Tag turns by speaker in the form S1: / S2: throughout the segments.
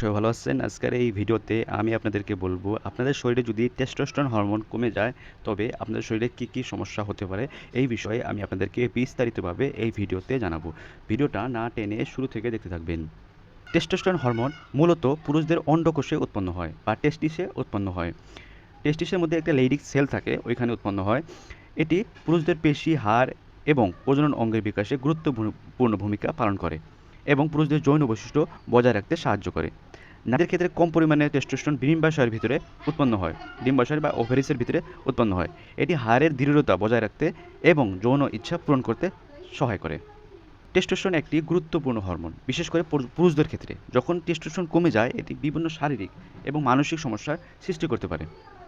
S1: সবাই ভালো আছেন? আজকের এই ভিডিওতে আমি আপনাদেরকে বলব, আপনাদের শরীরে যদি টেস্টোস্টেরন হরমোন কমে যায়, তবে আপনাদের শরীরে কী কী সমস্যা হতে পারে এই বিষয়ে আমি আপনাদেরকে বিস্তারিতভাবে এই ভিডিওতে জানাব। ভিডিওটা না টেনে শুরু থেকে দেখতে থাকবেন। টেস্টোস্টেরন হরমোন মূলত পুরুষদের অন্ডকোষে উৎপন্ন হয় বা টেস্টিসে উৎপন্ন হয়। টেস্টিসের মধ্যে একটা লেডিক সেল থাকে, ওইখানে উৎপন্ন হয়। এটি পুরুষদের পেশি, হাড় এবং প্রজনন অঙ্গের বিকাশে গুরুত্বপূর্ণ ভূমিকা পালন করে। এবং পুরুষদের যৌন বৈশিষ্ট্য বজায় রাখতে সাহায্য করে। নারীদের ক্ষেত্রে কম পরিমাণে টেস্টোস্টেরন ডিম্বাশয়ের ভিতরে উৎপন্ন হয় ডিম্বাশয় বা ওভারিসের ভিতরে উৎপন্ন হয়। এটি হাড়ের দৃঢ়তা বজায় রাখতে এবং যৌন ইচ্ছা পূরণ করতে সহায় করে। টেস্টোস্টেরন একটি গুরুত্বপূর্ণ হরমোন, বিশেষ করে পুরুষদের ক্ষেত্রে। যখন টেস্টোস্টেরন কমে যায়, এটি বিভিন্ন শারীরিক এবং মানসিক সমস্যার সৃষ্টি করতে পারে।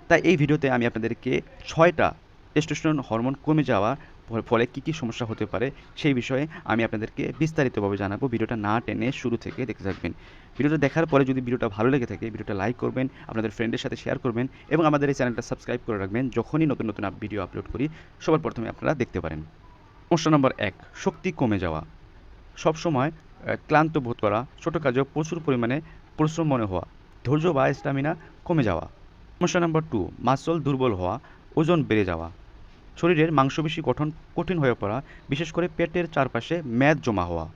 S1: তাই এই ভিডিওতে আমি আপনাদেরকে ছয়টা টেস্টোস্টেরন হরমোন কমে যাওয়ার ফ- ফলে কী কী সমস্যা হতে পারে সেই বিষয়ে আমি আপনাদেরকে বিস্তারিতভাবে জানাব। ভিডিওটা না টেনে শুরু থেকে দেখতে থাকবেন। ভিডিওটা দেখার পরে যদি ভিডিওটা ভালো লেগে থাকে, ভিডিওটা লাইক করবেন, আপনাদের ফ্রেন্ডের সাথে শেয়ার করবেন এবং আমাদের এই চ্যানেলটা সাবস্ক্রাইব করে রাখবেন যখনই নতুন নতুন ভিডিও আপলোড করি। সবার প্রথমে আপনারা দেখতে পারেন। সমস্যা নম্বর এক, শক্তি কমে যাওয়া। সবসময় ক্লান্ত বোধ করা, ছোটো কাজেও প্রচুর পরিমাণে পরিশ্রম মনে হওয়া, ধৈর্য বা স্টামিনা কমে যাওয়া। সমস্যা নম্বর টু মাসল দুর্বল হওয়া, ওজন বেড়ে যাওয়া। শরীরের মাংসপেশি গঠন কঠিন হয়ে পড়া, বিশেষ করে পেটের চারপাশে ম্যাদ জমা হওয়া।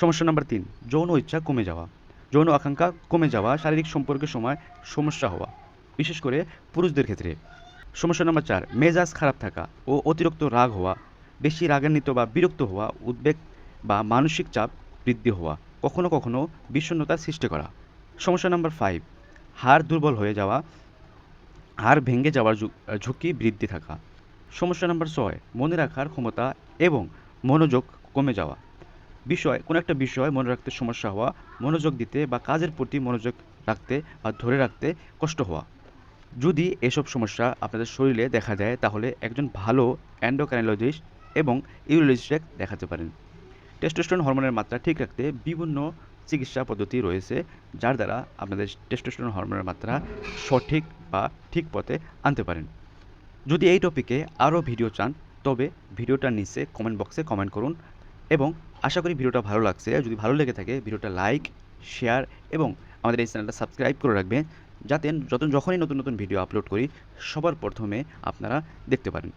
S1: সমস্যা নম্বর তিন, যৌন ইচ্ছা কমে যাওয়া। যৌন আকাঙ্ক্ষা কমে যাওয়া শারীরিক সম্পর্কের সময় সমস্যা হওয়া, বিশেষ করে পুরুষদের ক্ষেত্রে। সমস্যা নম্বর চার, মেজাজ খারাপ থাকা ও অতিরিক্ত রাগ হওয়া, বেশি রাগান্বিত বা বিরক্ত হওয়া, উদ্বেগ বা মানসিক চাপ বৃদ্ধি হওয়া, কখনো কখনো বিষণ্ণতার সৃষ্টি করা। সমস্যা নম্বর ফাইভ, হাড় দুর্বল হয়ে যাওয়া, হাড় ভেঙে যাওয়ার ঝুঁকি বৃদ্ধি থাকা। সমস্যা নম্বর ছয়, মনে রাখার ক্ষমতা এবং মনোযোগ কমে যাওয়া। বিষয়, কোনো একটা বিষয় মনে রাখতে সমস্যা হওয়া, মনোযোগ দিতে বা কাজের প্রতি মনোযোগ রাখতে বা ধরে রাখতে কষ্ট হওয়া। যদি এসব সমস্যা আপনাদের শরীরে দেখা দেয়, তাহলে একজন ভালো অ্যান্ডোক্যানোলজিস্ট এবং ইউরোলজিস্টকে দেখাতে পারেন। টেস্টোস্টেরন হরমোনের মাত্রা ঠিক রাখতে বিভিন্ন চিকিৎসা পদ্ধতি রয়েছে, যার দ্বারা আপনাদের টেস্টোস্টেরন হরমোনের মাত্রা সঠিক বা ঠিক পথে আনতে পারেন। যদি এই টপিকে আরও ভিডিও চান, তবে ভিডিওটার নিচে কমেন্ট বক্সে কমেন্ট করুন এবং আশা করি ভিডিওটা ভালো লাগছে। যদি ভালো লেগে থাকে ভিডিওটা লাইক শেয়ার এবং আমাদের এই চ্যানেলটা সাবস্ক্রাইব করে রাখবেন। যাতে যত যখনই নতুন নতুন ভিডিও আপলোড করি, সবার প্রথমে আপনারা দেখতে পারেন।